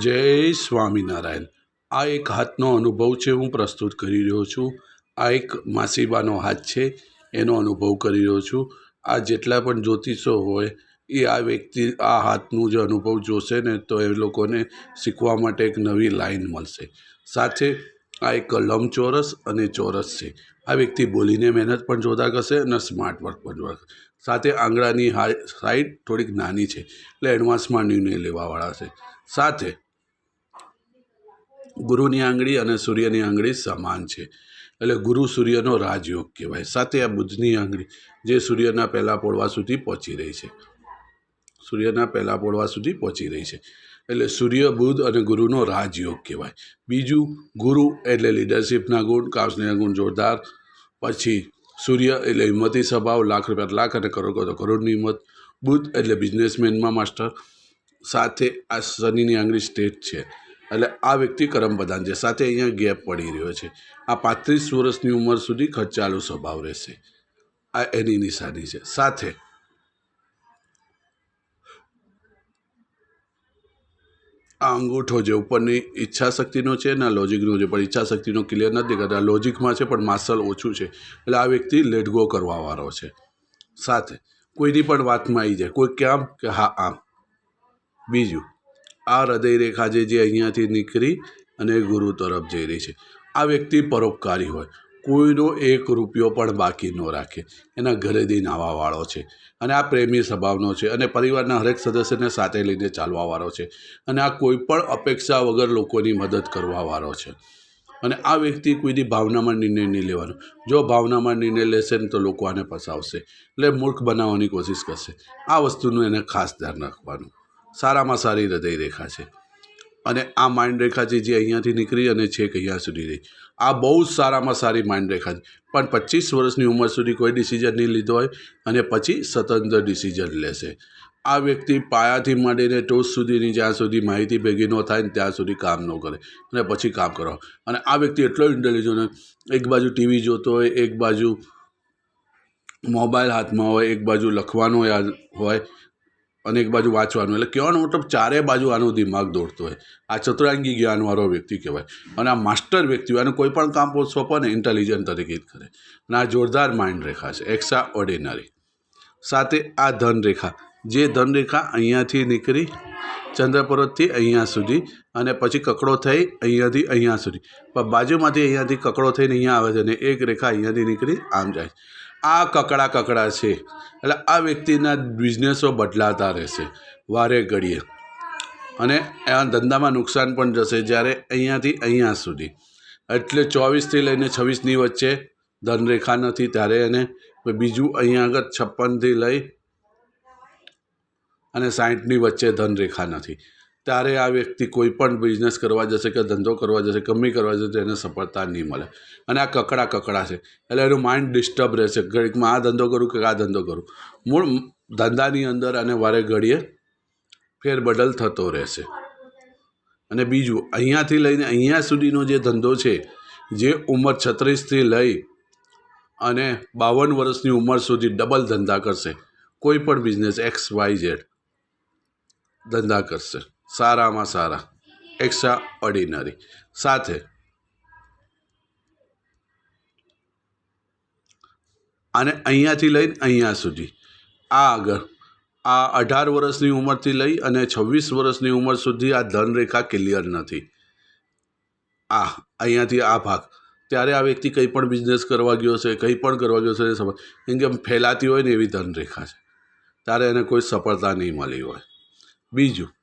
જય સ્વામિનારાયણ. આ એક હાથનો અનુભવ છે, હું પ્રસ્તુત કરી રહ્યો છું. આ એક માસીબાનો હાથ છે, એનો અનુભવ કરી રહ્યો છું. આ જેટલા પણ જ્યોતિષો હોય, એ આ વ્યક્તિ આ હાથનું જે અનુભવ જોશે ને તો એ લોકોને શીખવા માટે એક નવી લાઈન મળશે. સાથે આ એક લંબચોરસ અને ચોરસ છે. આ વ્યક્તિ બોલીને મહેનત પણ જોતા કરશે અને સ્માર્ટ વર્ક પણ જોતા સાથે આંગળાની હાઈ, સાઈડ થોડીક નાની છે, એટલે એડવાન્સમાં નિર્ણય લેવાવાળા છે. સાથે ગુરુની આંગળી અને સૂર્યની આંગળી સમાન છે. એટલે ગુરુ સૂર્યનો રાજયોગ કહેવાય. સાથે આ બુધની આંગળી જે સૂર્યના પહેલાં પોળવા સુધી પહોંચી રહી છે. સૂર્યના પહેલાં પોળવા સુધી પહોંચી રહી છે. એટલે સૂર્ય, બુધ અને ગુરુનો રાજયોગ કહેવાય. બીજું, ગુરુ એટલે લીડરશિપના ગુણ, કાઉન્સલિંગના ગુણ, જોરદાર. પછી સૂર્ય એટલે હિંમતી સ્વભાવ, લાખ રૂપિયા લાખ અને કરોડ કરોડ કરોડની હિંમત. બુધ એટલે બિઝનેસમેનમાં માસ્ટર સાથે આ શનિની આંગળી સ્ટેટ છે. એટલે આ વ્યક્તિ કરમ પ્રધાન છે. સાથે અહીંયા ગેપ પડી રહ્યો છે. આ પાંત્રીસ વર્ષની ઉંમર સુધી ખર્ચાળુ સ્વભાવ રહેશે. આ એની નિશાની છે. સાથે આ અંગૂઠો જે ઉપરની ઈચ્છા શક્તિનો છે ને લોજિકનો છે, પણ ઈચ્છા શક્તિનો ક્લિયર નથી કરતા લોજિકમાં છે, પણ માસલ ઓછું છે. એટલે આ વ્યક્તિ લેટગો કરવાવાળો છે. સાથે કોઈની પણ વાતમાં આવી જાય. કોઈ કેમ કે હા આમ. બીજું આ હૃદય રેખા છે જે અહીંયાથી નીકળી અને ગુરુ તરફ જઈ રહી છે. આ વ્યક્તિ પરોપકારી હોય. કોઈનો એક રૂપિયો પણ બાકી ન રાખે. એના ઘરે દઈને આવવાવાળો છે. અને આ પ્રેમી સ્વભાવનો છે અને પરિવારના હરેક સદસ્યને સાથે લઈને ચાલવાવાળો છે. અને આ કોઈ પણ અપેક્ષા વગર લોકોની મદદ કરવાવાળો છે. અને આ વ્યક્તિ કોઈની ભાવનામાં નિર્ણય નહીં લેવાનો. જો ભાવનામાં નિર્ણય લેશે ને તો લોકો આને ફસાવશે. એટલે મૂર્ખ બનાવવાની કોશિશ કરશે. આ વસ્તુનું એને ખાસ ધ્યાન રાખવાનું. સારામાં સારી હૃદય રેખા છે. અને આ માઇન્ડ રેખા છે જે અહીંયાથી નીકળી અને છેક અહીંયા સુધી રહી. આ બહુ જ સારામાં સારી માઇન્ડ રેખા છે. પણ પચીસ વર્ષની ઉંમર સુધી કોઈ ડિસિઝન નહીં લીધો હોય અને પછી સ્વતંત્ર ડિસિઝન લેશે. આ વ્યક્તિ પાયાથી માંડીને ટોચ સુધીની જ્યાં સુધી માહિતી ભેગી ન થાય ને ત્યાં સુધી કામ ન કરે. અને પછી કામ કરો. અને આ વ્યક્તિ એટલો ઇન્ટેલિજન્ટ એક બાજુ ટીવી જોતો હોય, એક બાજુ મોબાઈલ હાથમાં હોય, એક બાજુ લખવાનું હોય અને એક બાજુ વાંચવાનું. એટલે કહેવાનો મતલબ ચારે બાજુ આનું દિમાગ દોડતો હોય. આ ચતુરાંગી જ્ઞાનવાળો વ્યક્તિ કહેવાય. અને આ માસ્ટર વ્યક્તિ હોય, અને કોઈ પણ કામ સોંપો ને ઇન્ટેલિજન્ટ તરીકે જ કરે. અને આ જોરદાર માઇન્ડ રેખા છે. એક્સ્ટ્રા ઓર્ડિનરી સાથે આ ધન રેખા. જે ધન રેખા અહીંયાથી નીકળી ચંદ્રપર્વતથી અહીંયા સુધી અને પછી કકડો થઈ અહીંયાથી અહીંયા સુધી. પણ બાજુમાંથી અહીંયાથી કકડો થઈને અહીંયા આવે છે અને એક રેખા અહીંયાથી નીકળી આમ જાય આ કકડા કકડા છે. એટલે આ વ્યક્તિના બિઝનેસો બદલાતા રહેશે. વારે ઘડીએ. અને આ ધંધામાં નુકસાન પણ જશે જ્યારે અહીંયાથી અહીંયા સુધી. એટલે ચોવીસથી લઈને છવ્વીસની વચ્ચે ધનરેખા નથી ત્યારે એને બીજું અહીંયા આગળ છપ્પનથી લઈ અને સાહીઠની વચ્ચે ધનરેખા નથી. ત્યારે આ વ્યક્તિ કોઈ પણ બિઝનેસ કરવા જશે કે ધંધો કરવા જશે કમી કરવા જશે એને સફળતા નહીં મળે. અને આ કકડા કકડા છે. એટલે એનું માઇન્ડ ડિસ્ટર્બ રહેશે. ઘડીકમાં આ ધંધો કરું કે આ ધંધો કરું. મૂળ ધંધાની અંદર અને વારે ઘડીએ ફેરબદલ થતો રહેશે. અને બીજું, અહીંયાથી લઈને અહીંયા સુધીનો જે ધંધો છે, જે ઉંમર છત્રીસથી લઈ અને બાવન વર્ષની ઉંમર સુધી ડબલ ધંધા કરશે. કોઈ પણ બિઝનેસ એક્સ વાય ઝેડ ધંધા કરશે. સારામાં સારા એક્સ્ટ્રા ઓર્ડિનરી સાથે અને અહીંયાથી લઈને અહીંયા સુધી. આ આગળ, આ અઢાર વર્ષની ઉંમરથી લઈ અને છવ્વીસ વર્ષની ઉંમર સુધી આ ધનરેખા ક્લિયર નથી. આ, અહીંયાથી આ ભાગ. ત્યારે આ વ્યક્તિ કંઈ પણ બિઝનેસ કરવા ગયો છે, કંઈ પણ કરવા ગયો છે, એ સમજ. કેમ કે ફેલાતી હોય ને એવી ધનરેખા છે. ત્યારે એને કોઈ સફળતા નહીં મળી હોય. બીજું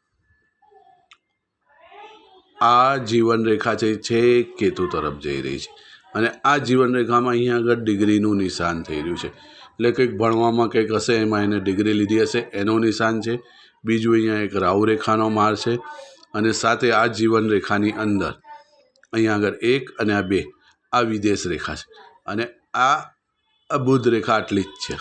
આ જીવનરેખા છે છે કેતુ તરફ જઈ રહી છે. અને આ જીવનરેખામાં અહીંયા આગળ ડિગ્રીનું નિશાન થઈ રહ્યું છે. એટલે કંઈક ભણવામાં કંઈક હશે, એમાં એને ડિગ્રી લીધી હશે, એનું નિશાન છે. બીજું અહીંયા એક રાહુરેખાનો માર છે અને સાથે આ જીવનરેખાની અંદર અહીંયા આગળ એક અને આ બે, આ વિદેશ રેખા છે. અને આ બુધ રેખા આટલી જ છે.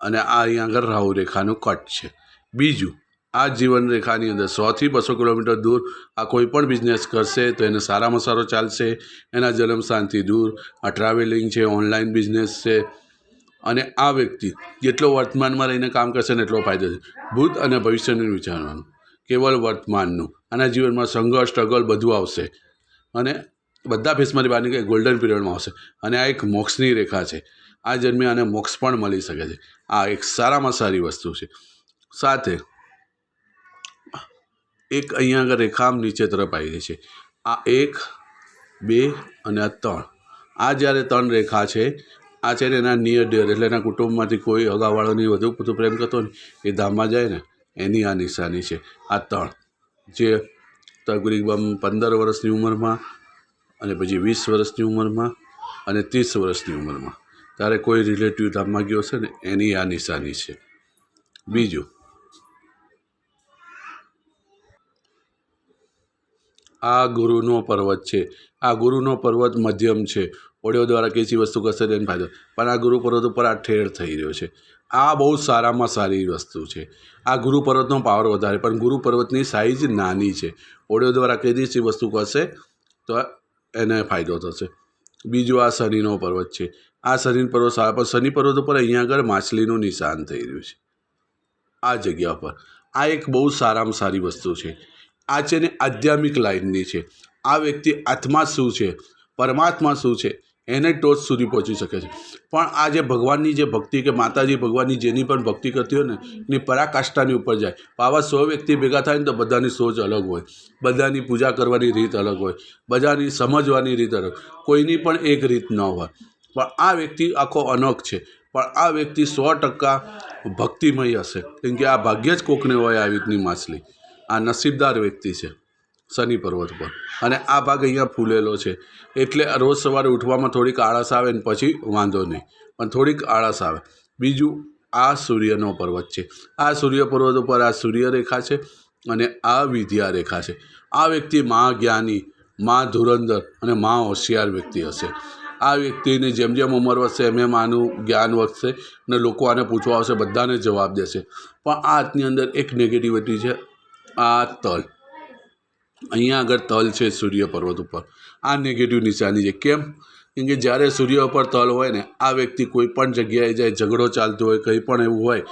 અને આ અહીંયા આગળ રાહુરેખાનું કટ છે. બીજું આ જીવન રેખાની અંદર સોથી બસો કિલોમીટર દૂર આ કોઈ પણ બિઝનેસ કરશે તો એને સારામાં સારો ચાલશે, એના જન્મ સ્થાનથી દૂર, આ ટ્રાવેલિંગ છે ઓનલાઈન બિઝનેસ છે, અને આ વ્યક્તિ જેટલો વર્તમાનમાં રહીને કામ કરશે ને એટલો ફાયદો છે. ભૂત અને ભવિષ્યનું વિચારવાનું કેવલ વર્તમાનનું, આના જીવનમાં સંઘર્ષ સ્ટ્રગલ બધું આવશે. અને બધા ફેસમાંથી બહાર નીકળે ગોલ્ડન પીરિયડમાં આવશે. અને આ એક મોક્ષની રેખા છે. આ જન્મે આને મોક્ષ પણ મળી શકે છે. આ એક સારામાં સારી વસ્તુ છે. સાથે એક અહીંયા આગળ રેખા નીચે તરફ આવી રહી છે. આ એક, બે અને આ ત્રણ. આ જ્યારે ત્રણ રેખા છે, આ છે ને એના નિયર ડિયર એટલે એના કુટુંબમાંથી કોઈ અગાવાળાની વધુ પૂરતું પ્રેમ કરતો ને એ ધામમાં જાય ને, એની આ નિશાની છે. આ ત્રણ. જે તકરીબન પંદર વર્ષની ઉંમરમાં અને પછી વીસ વર્ષની ઉંમરમાં અને ત્રીસ વર્ષની ઉંમરમાં. ત્યારે કોઈ રિલેટિવ ધામમાં ગયો છે ને, એની આ નિશાની છે. બીજું આ ગુરુનો પર્વત છે. આ ગુરુનો પર્વત મધ્યમ છે. ઓડિયો દ્વારા કેસી વસ્તુ કરશે તેને ફાયદો. પણ આ ગુરુ પર્વત ઉપર આ ઠેર થઈ રહ્યો છે. આ બહુ સારામાં સારી વસ્તુ છે. આ ગુરુ પર્વતનો પાવર વધારે, પણ ગુરુ પર્વતની સાઇઝ નાની છે. ઓડિયો દ્વારા કઈ સી વસ્તુ કરશે, તો એને ફાયદો થશે. બીજું આ શનિનો પર્વત છે. આ શનિ પર્વત સારા, પણ શનિ પર્વત ઉપર અહીંયા આગળ માછલીનું નિશાન થઈ રહ્યું છે. આ જગ્યા પર. આ એક બહુ સારામાં સારી વસ્તુ છે. આ છે ને આધ્યાત્મિક લાઈનની છે. આ વ્યક્તિ આત્મા શું છે? પરમાત્મા શું છે? એને ટોચ સુધી પહોંચી શકે છે. પણ આ જે ભગવાનની જે ભક્તિ કે માતાજી ભગવાનની જેની પણ ભક્તિ કરતી હોય ને, એની પરાકાષ્ઠાની ઉપર જાય. આવા સો વ્યક્તિ ભેગા થાય ને તો બધાની સોચ અલગ હોય. બધાની પૂજા કરવાની રીત અલગ હોય. બધાની સમજવાની રીત અલગ. કોઈની પણ એક રીત ન હોય. પણ આ વ્યક્તિ આખો અનોખ છે. પણ આ વ્યક્તિ સો ટકા ભક્તિમય હશે. કેમ કે આ ભાગ્ય જ કોકને હોય આવી રીતની માછલી. આ નસીબદાર વ્યક્તિ છે, શનિ પર્વત પર. અને આ ભાગ અહીંયા ફૂલેલો છે. એટલે રોજ સવારે ઉઠવામાં થોડીક આળસ આવે ને પછી વાંધો નહીં. પણ થોડીક આળસ આવે. બીજું, આ સૂર્યનો પર્વત છે. આ સૂર્ય પર્વત ઉપર આ સૂર્ય રેખા છે અને આ વિદ્યા રેખા છે. આ વ્યક્તિ મા જ્ઞાની, મા ધુરંધર અને મા હોશિયાર વ્યક્તિ હશે. આ વ્યક્તિની જેમ જેમ ઉંમર વધશે, એમ એમ આનું જ્ઞાન વધશે અને લોકો આને પૂછવા આવશે, બધાને જવાબ દેશે. પણ આ હાથની અંદર એક નેગેટિવિટી છે આ તલ. અહીંયા આગળ તલ છે સૂર્ય પર્વત ઉપર. આ નેગેટિવ નિશાની છે. કેમ? કેમ કે જ્યારે સૂર્ય ઉપર તલ હોય ને, આ વ્યક્તિ કોઈ પણ જગ્યાએ જાય, ઝઘડો ચાલતો હોય, કંઈ પણ એવું હોય,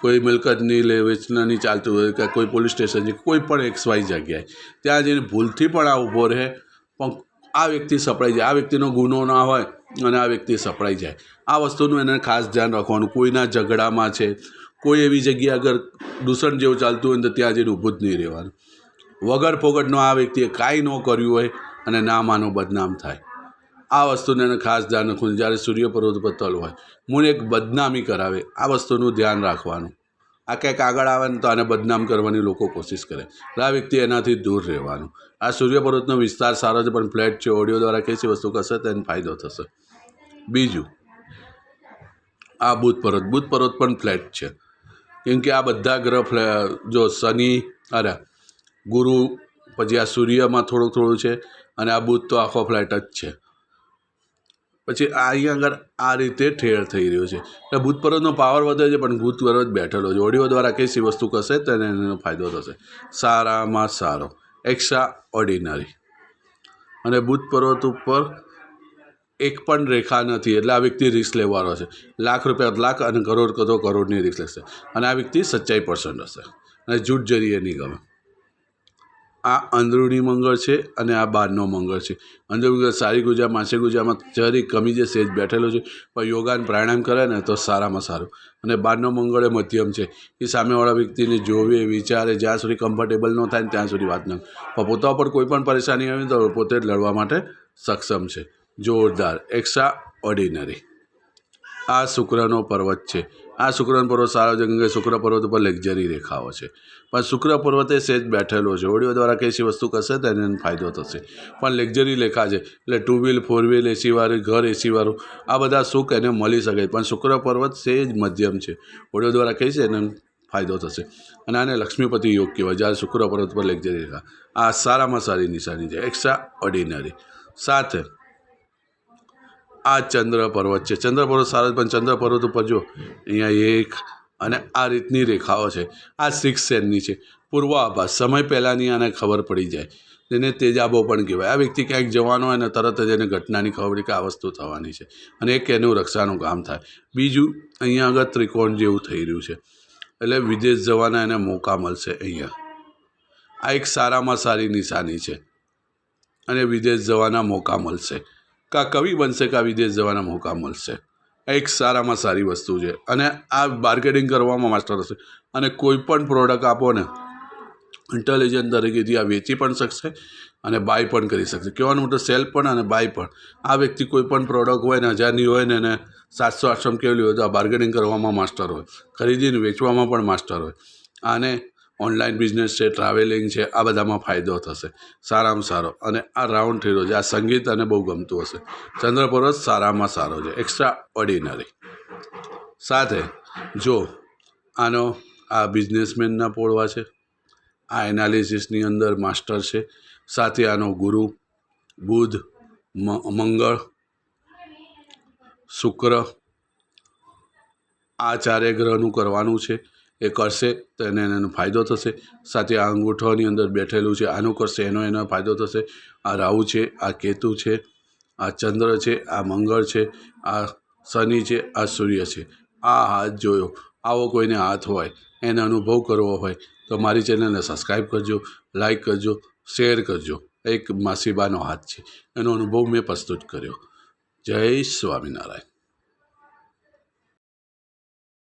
કોઈ મિલકતની લે વેચનાની ચાલતું હોય, કે કોઈ પોલીસ સ્ટેશન છે, કોઈ પણ એક્સ વાય જગ્યાએ, ત્યાં જઈને ભૂલથી પણ આ ઊભો રહે, પણ આ વ્યક્તિ સપડાઈ જાય. આ વ્યક્તિનો ગુનો ના હોય અને આ વ્યક્તિ સપડાઈ જાય. આ વસ્તુનું એને ખાસ ધ્યાન રાખવાનું. કોઈના ઝઘડામાં છે કોઈ એવી જગ્યા અગર દૂષણ જેવું ચાલતું હોય ને તો ત્યાં જઈને ઊભું જ નહીં રહેવાનું. વગર ફોગટનો આ વ્યક્તિએ કાંઈ ન કર્યું હોય અને નામાનું બદનામ થાય. આ વસ્તુને એને ખાસ ધ્યાન રાખવું જ્યારે સૂર્ય પર્વત પર તલ હોય, મૂળ એક બદનામી કરાવે. આ વસ્તુનું ધ્યાન રાખવાનું. આ કંઈક આગળ આવે ને તો આને બદનામ કરવાની લોકો કોશિશ કરે. આ વ્યક્તિ એનાથી દૂર રહેવાનું. આ સૂર્ય પર્વતનો વિસ્તાર સારો છે, પણ ફ્લેટ છે, ઓડિયો દ્વારા કઈ વસ્તુ કરશે તેને ફાયદો થશે. બીજું, આ બુધ પર્વત. બુધ પર્વત પણ ફ્લેટ છે. કેમ કે આ બધા ગ્રહ જો શનિ, અરે, ગુરુ, પછી આ સૂર્યમાં થોડું થોડું છે અને આ બુધ તો આખો ફ્લેટ જ છે. પછી આ અહીંયા આગળ આ રીતે ઠેર થઈ રહ્યો છે. એટલે ભૂત પર્વતનો પાવર વધે છે, પણ ભૂત જ બેઠેલો છે. ઓડિયો દ્વારા કઈ વસ્તુ કરશે તેને એનો ફાયદો થશે. સારામાં સારો. એક્સ્ટ્રા ઓર્ડિનરી અને ભૂત પર્વત ઉપર એક પણ રેખા નથી. એટલે આ વ્યક્તિ રિસ્ક લેવાનો છે. લાખ રૂપિયા લાખ અને કરોડ કરતો કરોડની રિસ્ક લેશે. અને આ વ્યક્તિ સચ્ચાઈ પર્સન્ટ હશે. અને જૂઠ જરીએ નહીં ગમે. આ અંદરૂણી મંગળ છે અને આ બહારનો મંગળ છે. અંદરૂણી સારી ગુજા, માસે ગુજામાં જરી કમી જે સેજ બેઠેલો છે. પણ યોગાન પ્રાણાયામ કરે ને તો સારામાં સારું. અને બહારનો મંગળ એ મધ્યમ છે. એ સામેવાળા વ્યક્તિને જોવે, વિચારે, જ્યાં સુધી કમ્ફર્ટેબલ ન થાય ત્યાં સુધી વાત ન પણ પોતા પર કોઈ પણ પરેશાની આવે તો પોતે લડવા માટે સક્ષમ છે. જોરદાર એક્સ્ટ્રા ઓર્ડિનરી આ શુક્રનો પર્વત છે. આ શુક્રનો પર્વત સારો છે કે શુક્ર પર્વત ઉપર લક્ઝરી રેખાઓ છે. પણ શુક્ર પર્વતે સેજ બેઠેલો છે. ઓડિયો દ્વારા કઈ વસ્તુ કરશે તો એને ફાયદો થશે. પણ લક્ઝરી લેખા છે. એટલે ટુ વ્હીલ ફોર વ્હીલ એસીવાળું ઘર એસીવાળું આ બધા સુખ એને મળી શકે. પણ શુક્ર પર્વત સેજ મધ્યમ છે. ઓડિયો દ્વારા કહીશ એને ફાયદો થશે. અને આને લક્ષ્મીપતિ યોગ કહેવાય, જ્યારે શુક્ર પર્વત પર લક્ઝરી રેખા આ સારામાં સારી નિશાની છે. એક્સ્ટ્રા ઓર્ડિનરી સાથે આ ચંદ્ર પર્વત છે. ચંદ્ર પર્વત સારો પણ ચંદ્ર પર્વત ઉપર જો અહીંયા એક અને આ રીતની રેખાઓ છે. આ સિક્સ સેનની છે. પૂર્વાભાસ, સમય પહેલાંની આને ખબર પડી જાય. તેને તેજાબો પણ કહેવાય. આ વ્યક્તિ ક્યાંક જવાનો હોય ને તરત જ એને ઘટનાની ખબર પડી કે આ વસ્તુ થવાની છે અને એક એનું રક્ષાનું કામ થાય. બીજું અહીંયા આગળ ત્રિકોણ જેવું થઈ રહ્યું છે. એટલે વિદેશ જવાના એને મોકા મળશે અહીંયા. આ એક સારામાં સારી નિશાની છે અને વિદેશ જવાના મોકા મળશે. કાં કવિ બનશે, કા વિદેશ જવાના મોકા મળશે. આ એક સારામાં સારી વસ્તુ છે. અને આ માર્કેટિંગ કરવામાં માસ્ટર હશે. અને કોઈ પણ પ્રોડક્ટ આપો ને ઇન્ટેલિજન્ટ તરીકેથી આ વેચી પણ શકશે અને બાય પણ કરી શકશે. કહેવાનું મતલબ સેલ પણ અને બાય પણ. આ વ્યક્તિ કોઈ પણ પ્રોડક્ટ હોય ને, હજારની હોય ને, એને સાતસો આઠસો કેવલી હોય તો આ બાર્ગેનિંગ કરવામાં માસ્ટર હોય. ખરીદીને વેચવામાં પણ માસ્ટર હોય. આને ઓનલાઈન બિઝનેસ છે, ટ્રાવેલિંગ છે, આ બધામાં ફાયદો થશે. સારામાં સારો. અને આ રાઉન્ડ રહ્યો છે. આ સંગીત અને બહુ ગમતું હશે. ચંદ્ર પર્વત સારામાં સારો છે. એક્સ્ટ્રા ઓર્ડિનરી સાથે, જો આનો આ બિઝનેસમેનના પોળવા છે, આ એનાલિસિસની અંદર માસ્ટર છે, સાથે આનો ગુરુ, બુધ મંગળ, શુક્ર આ ચારે ગ્રહનું કરવાનું છે. એ કરશે તો એને એનો ફાયદો થશે. સાથે આ અંગૂઠોની અંદર બેઠેલું છે, આનું કરશે, એનો એનો ફાયદો થશે. આ રાહુ છે, આ કેતુ છે, આ ચંદ્ર છે, આ મંગળ છે, આ શનિ છે, આ સૂર્ય છે. આ હાથ જોયો. આવો કોઈને હાથ હોય, એને અનુભવ કરવો હોય, તો મારી ચેનલને સબસ્ક્રાઈબ કરજો, લાઇક કરજો, શેર કરજો. એક માસીબાનો હાથ છે. એનો અનુભવ મેં પ્રસ્તુત કર્યો. જય સ્વામિનારાયણ.